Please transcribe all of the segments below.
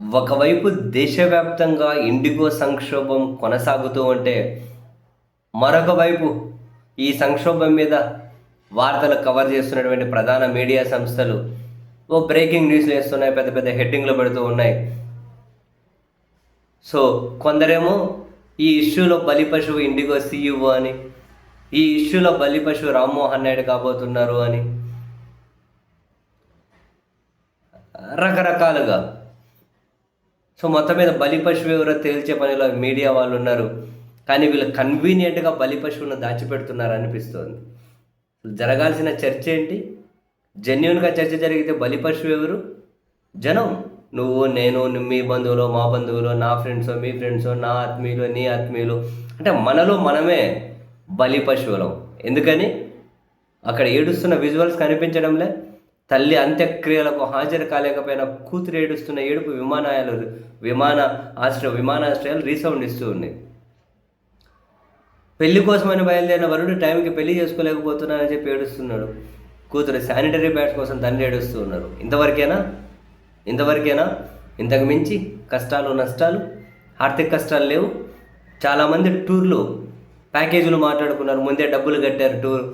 ఒకవైపు దేశవ్యాప్తంగా ఇండిగో సంక్షోభం కొనసాగుతూ ఉంటే మరొక వైపు ఈ సంక్షోభం మీద వార్తలు కవర్ చేస్తున్నటువంటి ప్రధాన మీడియా సంస్థలు ఓ బ్రేకింగ్ న్యూస్లు వేస్తున్నాయి పెద్ద పెద్ద హెడ్డింగ్లు పెడుతూ ఉన్నాయి. సో కొందరేమో ఈ ఇష్యూలో బలి పశువు ఇండిగో సీఈఓ అని ఈ ఇష్యూలో బలి పశువు రామ్మోహన్ నాయుడు కాబోతున్నారు అని రకరకాలుగా సో మొత్తం మీద బలి పశువు ఎవరో తేల్చే పనిలో మీడియా వాళ్ళు ఉన్నారు. కానీ వీళ్ళు కన్వీనియంట్గా బలి పశువును దాచిపెడుతున్నారు అనిపిస్తోంది. జరగాల్సిన చర్చ ఏంటి? జెన్యున్గా చర్చ జరిగితే బలి పశువు ఎవరు? జనం. నువ్వు నేను మీ బంధువులు మా బంధువులు నా ఫ్రెండ్స్ మీ ఫ్రెండ్స్ నా ఆత్మీయులు నీ ఆత్మీయులు. అంటే మనలో మనమే బలి పశువులం. ఎందుకని? అక్కడ ఏడుస్తున్న విజువల్స్ కనిపించడంలే. తల్లి అంత్యక్రియలకు హాజరు కాలేకపోయిన కూతురు ఏడుస్తున్న ఏడుపు విమానాయాలు విమాన ఆశ్రయ విమానాశ్రయాలు రీసౌండ్ ఇస్తూ ఉన్నాయి. పెళ్ళి కోసమని బయలుదేరిన వరుడు టైంకి పెళ్ళి చేసుకోలేకపోతున్నానని చెప్పి ఏడుస్తున్నాడు. కూతురు శానిటరీ ప్యాడ్స్ కోసం తండ్రి ఏడుస్తూ ఉన్నారు. ఇంతవరకేనా? ఇంతవరకేనా? ఇంతకు మించి కష్టాలు నష్టాలు ఆర్థిక కష్టాలు లేవు. చాలామంది టూర్లు ప్యాకేజీలు మాట్లాడుకున్నారు. ముందే డబ్బులు కట్టారు టూర్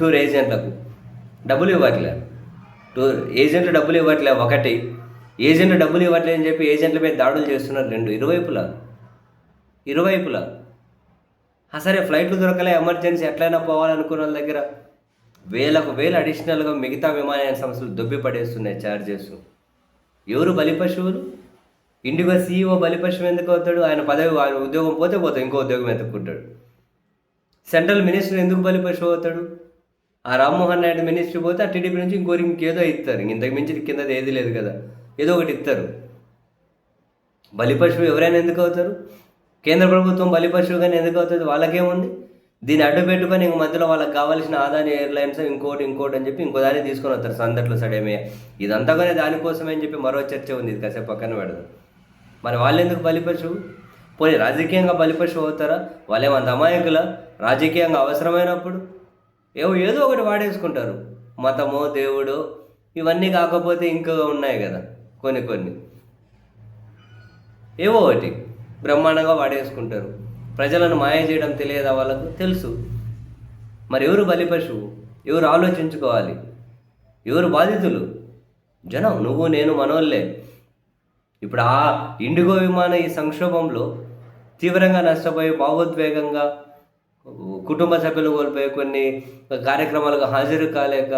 టూర్ ఏజెంట్లకు. డబ్బులు ఇవ్వట్లే. టూ ఏజెంట్లు డబ్బులు ఇవ్వట్లే ఒకటి. ఏజెంట్లు డబ్బులు ఇవ్వట్లే అని చెప్పి ఏజెంట్ల మీద దాడులు చేస్తున్నారు రెండు. ఇరువైపులా. ఇరువైపులా. ఆ సరే ఫ్లైట్లు దొరకలే ఎమర్జెన్సీ ఎట్లయినా పోవాలనుకున్న వాళ్ళ దగ్గర. వేలకు వేలు అడిషనల్గా మిగతా విమానయాన సంస్థలు దొబ్బి పడేస్తున్నాయి ఛార్జెస్ ఎవరు బలిపశువులు ఇండిగో సీఈఓ బలిపశువు ఎందుకు అవుతాడు? ఆయన పదవి ఆయన ఉద్యోగం పోతే పోతాడు ఇంకో ఉద్యోగం ఎత్తుక్కుంటాడు సెంట్రల్ మినిస్టర్ ఎందుకు బలిపశువు అవుతాడు? ఆ రామ్మోహన్ నాయుడు మినిస్ట్రీ పోతే ఆ టీడీపీ నుంచి ఇంకోరి ఇంకేదో ఇస్తారు. ఇంతకు మించి కింద ఏది లేదు కదా. ఏదో ఒకటి ఇస్తారు. బలిపశువు ఎవరైనా ఎందుకు అవుతారు? కేంద్ర ప్రభుత్వం బలిపశువు కానీ ఎందుకు అవుతుంది? వాళ్ళకేముంది? దీన్ని అడ్డు పెట్టుకొని ఇంక మధ్యలో వాళ్ళకి కావాల్సిన ఆదాని ఎయిర్లైన్స్ ఇంకోటి ఇంకోటి అని చెప్పి ఇంకో దాన్ని తీసుకొని వస్తారు. సందట్లో సడేమే. ఇదంతా కానీ దానికోసమే అని చెప్పి మరో చర్చ ఉంది. ఇది కాసేపు పక్కన పెడదాం. మరి వాళ్ళు ఎందుకు బలిపశువు పోనీ రాజకీయంగా బలిపశువు అవుతారా? వాళ్ళేమంత అమాయకుల? రాజకీయంగా అవసరమైనప్పుడు? ఏవో ఏదో ఒకటి వాడేసుకుంటారు. మతమో దేవుడో ఇవన్నీ కాకపోతే ఇంకా ఉన్నాయి కదా కొన్ని కొన్ని. ఏవో ఒకటి బ్రహ్మాండంగా వాడేసుకుంటారు. ప్రజలను మాయ చేయడం తెలియదా వాళ్ళకు? తెలుసు. మరి ఎవరు బలి పశువు ఎవరు ఆలోచించుకోవాలి? ఎవరు బాధితులు? జనం నువ్వు నేను మనోళ్ళే. ఇప్పుడు ఆ ఇండిగో విమాన ఈ సంక్షోభంలో తీవ్రంగా నష్టపోయి భావోద్వేగంగా కుటుంబ సభ్యులు కోల్పోయి కొన్ని కార్యక్రమాలకు హాజరు కాలేక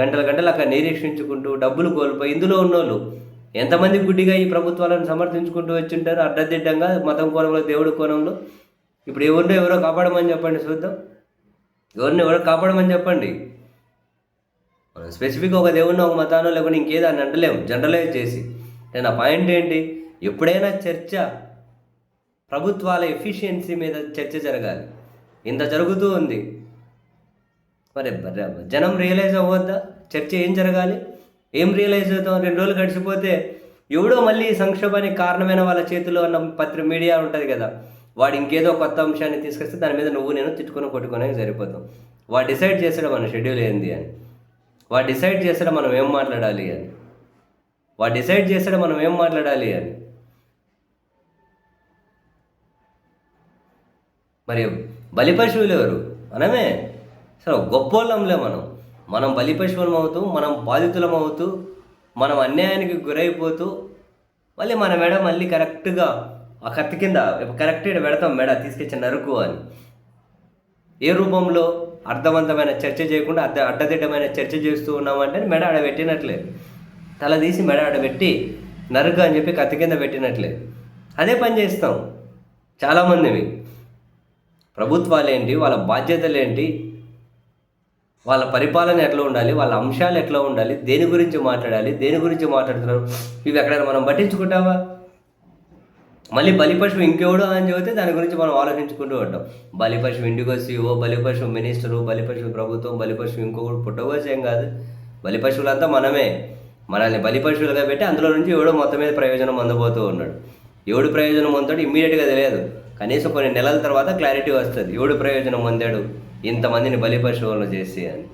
గంటల గంటలు అక్కడ నిరీక్షించుకుంటూ డబ్బులు కోల్పోయి ఇందులో ఉన్నోళ్ళు ఎంతమంది గుడ్డిగా ఈ ప్రభుత్వాలను సమర్థించుకుంటూ వచ్చింటారు? అడ్డదిడ్డంగా మతం కోణంలో దేవుడి కోణంలో? ఇప్పుడు ఎవరినో ఎవరో కాపాడమని చెప్పండి చూద్దాం. ఎవరిని ఎవరో కాపాడమని చెప్పండి. మనం స్పెసిఫిక్గా ఒక దేవుడిని ఒక మతానో లేకుంటే ఇంకేదో అని అంటలేము. జనరలైజ్ చేసి. నేను నా పాయింట్ ఏంటి? ఎప్పుడైనా చర్చ ప్రభుత్వాల ఎఫిషియన్సీ మీద చర్చ జరగాలి. ఇంత జరుగుతూ ఉంది. మరి జనం రియలైజ్ అవ్వద్దా? చర్చ ఏం జరగాలి? ఏం రియలైజ్ అవుతాం? రెండు రోజులు గడిచిపోతే ఎవడో మళ్ళీ సంక్షోభానికి కారణమైన వాళ్ళ చేతిలో ఉన్న పత్ర మీడియా ఉంటుంది కదా. వాడు ఇంకేదో కొత్త అంశాన్ని తీసుకొస్తే దాని మీద నువ్వు నేను తిట్టుకొని కొట్టుకొని సరిపోతాం. వాడు డిసైడ్ చేసాడు మన షెడ్యూల్ ఏంది అని. వాడు డిసైడ్ చేసాడు మనం ఏం మాట్లాడాలి అని. వాడు డిసైడ్ చేసాడు మనం ఏం మాట్లాడాలి అని. మరి బలి పశువులు ఎవరు మనమే సరే గొప్పోళ్ళంలే మనం. మనం బలి పశువులం అవుతూ మనం బాధితులం అవుతూ మనం అన్యాయానికి గురైపోతూ మళ్ళీ మన మెడ మళ్ళీ కరెక్ట్గా ఆ కత్తి కింద కరెక్ట్గా పెడతాం మెడ తీసుకొచ్చి నరుకు అని. ఏ రూపంలో అర్థవంతమైన చర్చ చేయకుండా అడ్డ అడ్డదిడ్డమైన చర్చ చేస్తూ ఉన్నామంటే మెడ ఆడ పెట్టినట్లే. తల తీసి మెడ ఆడ పెట్టి నరుకు అని చెప్పి కత్తి కింద పెట్టినట్లే. అదే పని చేస్తాం. చాలామందివి. ప్రభుత్వాలు ఏంటి వాళ్ళ బాధ్యతలు ఏంటి వాళ్ళ పరిపాలన ఎట్లా ఉండాలి? వాళ్ళ అంశాలు ఎట్లా ఉండాలి? దేని గురించి మాట్లాడాలి? దేని గురించి మాట్లాడుతున్నారు? ఇవి ఎక్కడైనా మనం పట్టించుకుంటావా? మళ్ళీ బలిపశువు ఇంకెవడో అని చెబితే దాని గురించి మనం ఆలోచించుకుంటూ ఉంటాం. బలిపశువు ఇండిగో సీఓ బలిపశువు మినిస్టరు బలిపశువు ప్రభుత్వం బలిపశువు ఇంకొకటి పుట్టవచ్చు ఏం కాదు. బలిపశువులంతా మనమే. మనల్ని బలిపశువులుగా పెట్టి అందులో నుంచి ఎవడో మొత్తం మీద ప్రయోజనం అందబోతూ ఉన్నాడు. ఎవడు ప్రయోజనం పొందాడు ఇమ్మీడియట్గా తెలియదు. కనీసం కొన్ని నెలల తర్వాత క్లారిటీ వస్తుంది. ఎవడు ప్రయోజనం పొందాడు? ఇంతమందిని బలి పరిశోధనలు చేసి అని.